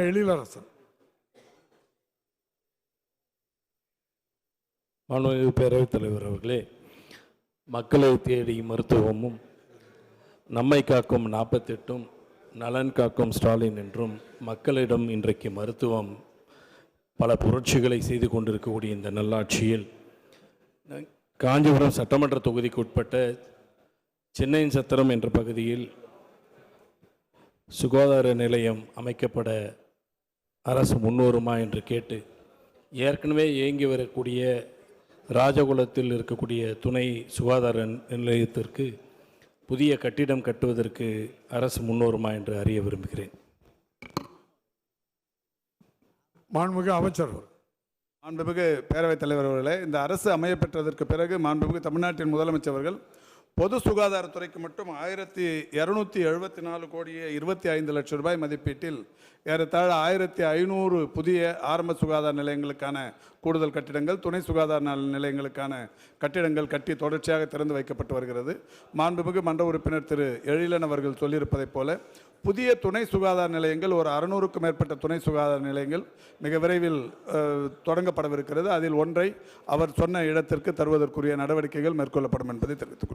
எழிலரசன். மாண்புமிகு பேரவைத் தலைவர் அவர்களே மக்களை தேடி மருத்துவமும் நம்மை காக்கும் நாற்பத்தெட்டும் நலன் காக்கும் ஸ்டாலின் என்றும் மக்களிடம் இன்றைக்கு மருத்துவம் பல புரட்சிகளை செய்து கொண்டிருக்கக்கூடிய இந்த நல்லாட்சியில் காஞ்சிபுரம் சட்டமன்ற தொகுதிக்கு உட்பட்ட சென்னையின் சத்திரம் என்ற பகுதியில் சுகாதார நிலையம் அமைக்கப்பட அரசு முன்வருமா என்று கேட்டு ஏற்கனவே இயங்கி வரக்கூடிய ராஜகுலத்தில் இருக்கக்கூடிய துணை சுகாதார நிலையத்திற்கு புதிய கட்டிடம் கட்டுவதற்கு அரசு முன்வருமா என்று அறிய விரும்புகிறேன். மாண்புமிகு அமைச்சர் மாண்புமிகு பேரவைத் தலைவர் அவர்களே இந்த அரசு அமையப்பெற்றதற்கு பிறகு மாண்புமிகு தமிழ்நாட்டின் முதலமைச்சர் அவர்கள் பொது சுகாதாரத்துறைக்கு மட்டும் ஆயிரத்தி இரநூத்தி எழுபத்தி நாலு கோடியே இருபத்தி ஐந்து லட்சம் ரூபாய் மதிப்பீட்டில் ஏறத்தாழ ஆயிரத்தி ஐநூறு புதிய ஆரம்ப சுகாதார நிலையங்களுக்கான கூடுதல் கட்டிடங்கள் துணை சுகாதார நிலையங்களுக்கான கட்டிடங்கள் கட்டி தொடர்ச்சியாக திறந்து வைக்கப்பட்டு வருகிறது. மாண்புமிகு மன்ற உறுப்பினர் திரு எழிலன் அவர்கள் சொல்லியிருப்பதைப் போல புதிய துணை சுகாதார நிலையங்கள் ஒரு அறுநூறுக்கும் மேற்பட்ட துணை சுகாதார நிலையங்கள் மிக விரைவில் தொடங்கப்படவிருக்கிறது. அதில் ஒன்றை அவர் சொன்ன இடத்திற்கு தருவதற்குரிய நடவடிக்கைகள் மேற்கொள்ளப்படும் என்பதை தெரிவித்துக்